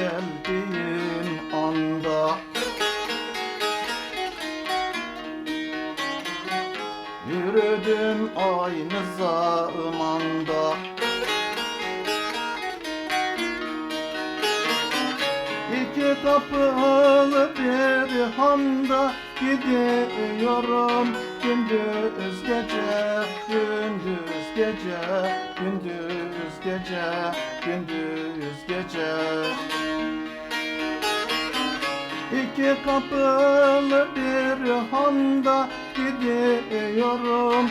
Geldiğim anda. Yürüdüm aynı zamanda kapılı bir handa gidiyorum. Gündüz gece, gündüz gece, gündüz gece, gündüz gece. İki kapılı bir handa gidiyorum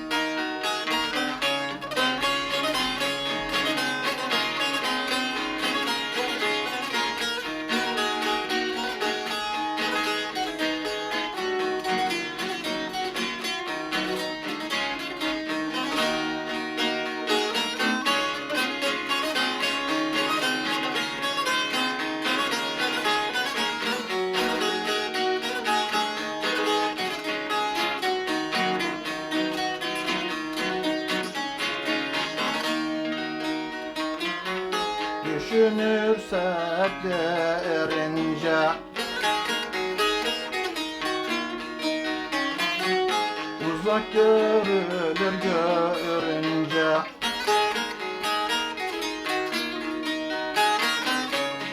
Düşünürsek derince Uzak görülür görünce.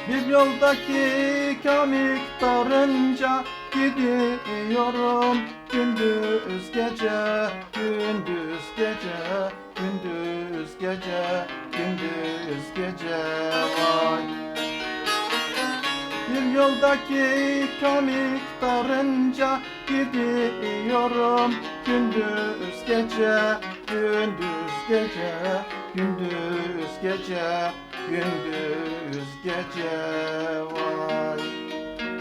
Bir yoldaki kamiktarınca Gidiyorum gündüz gece Gündüz gece Vay bir yoldaki kamiktarınca gidiyorum. Gündüz gece gündüz gece gündüz gece gündüz gece vay